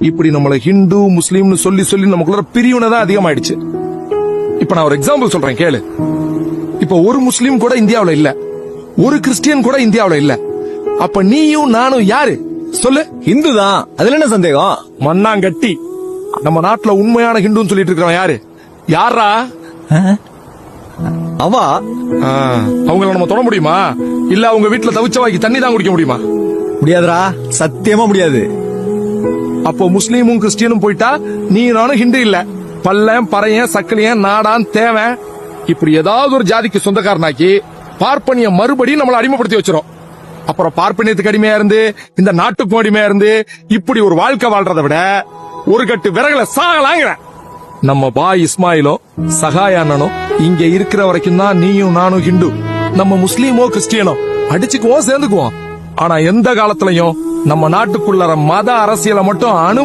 இப்படி நம்மள ஹிந்து முஸ்லீம்னு சொல்லி சொல்லி நமக்குள்ள பிரிவினை தான் அதிகமாயிடுச்சு. இப்ப நான் ஒரு எக்ஸாம்பிள் சொல்றேன் கேளு. இப்ப ஒரு முஸ்லீம் கூட இந்தியாவுல இல்ல. ஒரு கிறிஸ்டியன் கூட இந்தியாவுல இல்ல. அப்ப நீயும் நானும் யாரு? சொல்லு. இந்து தான். அதுல என்ன சந்தேகம்? மண்ணாங்கட்டி. நம்ம நாட்டுல உண்மையான ஹிந்துன்னு சொல்லிட்டு இருக்கிறவன் யாரு? யாரா அவா? ஆ, அவங்கள நம்ம தொட முடியுமா? இல்ல அவங்க வீட்டுல தவிச்ச வாக்கி தண்ணி தான் குடிக்க முடியுமா? முடியாதுடா. சத்தியமா முடியாது. அப்போ முஸ்லீமும் கிறிஸ்டியனும் போயிட்டா நீ நானும் ஹிந்து இல்ல. பல்லன் பறையன் சக்கலியன் நாடான் தேவன். இப்படி ஏதாவது ஒரு ஜாதிக்கு சொந்தக்காரனாக்கி பார்ப்பனிய மறுபடியும் நம்மளை அடிமைப்படுத்தி வச்சிரும். அப்புறம் பார்ப்பனியத்துக்கு அடிமையா இருந்து இந்த நாட்டுக்கும் அடிமையா இருந்து இப்படி ஒரு வாழ்க்கை வாழ்றதை விட ஒரு கட்டு விறகுல சாகலாங்கிற நம்ம பா இஸ்மாயிலும் சகாய அண்ணனும் இங்க இருக்கிற வரைக்கும் தான் நீயும் நானும் ஹிந்து. நம்ம முஸ்லீமோ கிறிஸ்டியனோ அடிச்சுக்குவோம் சேர்ந்துக்குவோம். ஆனா எந்த காலத்திலையும் நம்ம நாட்டுக்குள்ளார மத அரசியலை மட்டும் அனு